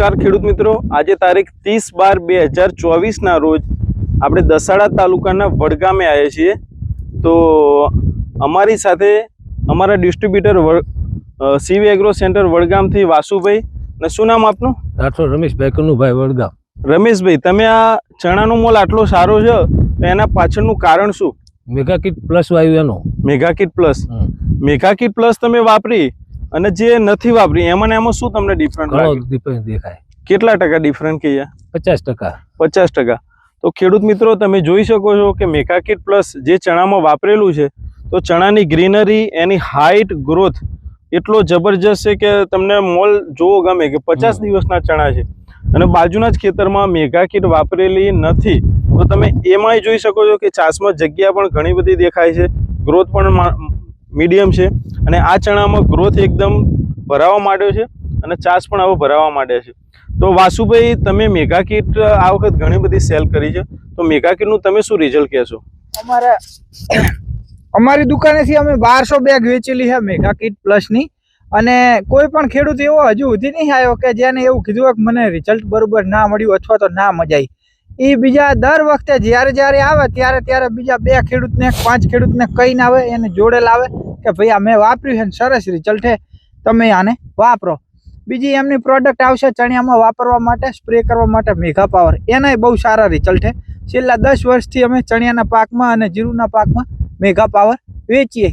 નમસ્કાર ખેડૂત મિત્રો. આજે તારીખ ત્રીસ બાર બે હજાર ચોવીસના રોજ આપણે દસાડા તાલુકાના વડગામે આવ્યા છીએ. તો અમારી સાથે અમારા ડિસ્ટ્રીબ્યુટર સીવી એગ્રો સેન્ટર વડગામથી વાસુભાઈ. ને શું નામ આપનું? રાઠોડ રમેશભાઈ કનુભાઈ વડગામ. રમેશભાઈ તમે આ ચણાનો મોલ આટલો સારો છે તો એના પાછળનું કારણ શું? મેગા કિટ પ્લસ વાયુ એનો. Mega kit plus mega kit plus તમે વાપરી અને જે નથી વાપરી એમાં એમાં શું તમને ડિફરન્ટ ડિફરન્સ દેખાય. કેટલા ટકા ડિફરન્ટ કહીએ? પચાસ ટકા. પચાસ ટકા. તો ખેડૂત મિત્રો તમે જોઈ શકો છો કે મેકાકીટ પ્લસ જે ચણામાં વાપરેલું છે તો ચણાની ગ્રીનરી એની હાઇટ ગ્રોથ એટલો જબરજસ્ત છે કે તમને મોલ જોવો ગમે કે પચાસ દિવસના ચણા છે. અને બાજુના જ ખેતરમાં મેગા કિટ વાપરેલી નથી. તો તમે એમાંય જોઈ શકો છો કે ચાસમાં જગ્યા પણ ઘણી બધી દેખાય છે. ગ્રોથ પણ મીડિયમ છે અને આ ચણામાં ગ્રોથ એકદમ ભરાવા માંડ્યો છે અને ચાસ પણ હવે ભરાવા માંડ્યા છે. તો વાસુભાઈ, તમે મેગા કિટ આ વખત ઘણી બધી સેલ કરી છે. તો મેગા કિટનું તમે શું રિઝલ્ટ કહેશો? અમારે અમારી દુકાનેથી અમે બારસો બેગ વેચેલી છે મેગા કિટ પ્લસની અને કોઈ પણ ખેડૂત એવો હજુ સુધી નહીં આવ્યો કે જેને એવું કીધું કે મને રિઝલ્ટ બરોબર ના મળ્યું અથવા તો ના મજા આવી એ બીજા દર વખતે જ્યારે જ્યારે આવે, ત્યારે ત્યારે બીજા બે ખેડૂતને, પાંચ ખેડૂતને કહીને આવે, એને જોડેલ આવે કે ભાઈ આ મેં વાપર્યું છે સરસ રિઝલ્ટ છે તમે આને વાપરો. બીજી એમની પ્રોડક્ટ આવશે ચણિયામાં વાપરવા માટે સ્પ્રે કરવા માટે મેઘા પાવર એનાય બહુ સારા રિઝલ્ટ છે છેલ્લા દસ વર્ષથી અમે ચણિયાના પાકમાં અને જીરુના પાકમાં મેઘા પાવર વેચીએ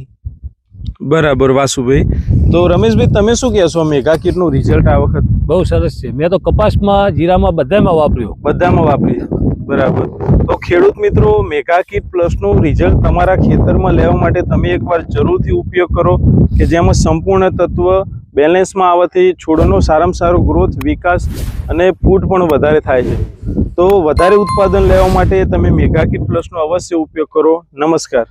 બરાબર વાસુભાઈ. તો રમેશભાઈ તમે શું કહેશો મેગા કીટનું રિઝલ્ટ આ વખત? બહુ સરસ છે. મેં તો કપાસમાં જીરામાં બધામાં વાપર્યું. બધામાં વાપરી બરાબર. તો ખેડૂત મિત્રો મેગા કીટ પ્લસનું રિઝલ્ટ તમારા ખેતરમાં લેવા માટે તમે એકવાર જરૂરથી ઉપયોગ કરો કે જેમાં સંપૂર્ણ તત્વ બેલેન્સમાં આવવાથી છોડનો સારામાં સારો ગ્રોથ વિકાસ અને ફૂટ પણ વધારે થાય છે. તો વધારે ઉત્પાદન લેવા માટે તમે મેગા કીટ પ્લસનો અવશ્ય ઉપયોગ કરો. નમસ્કાર.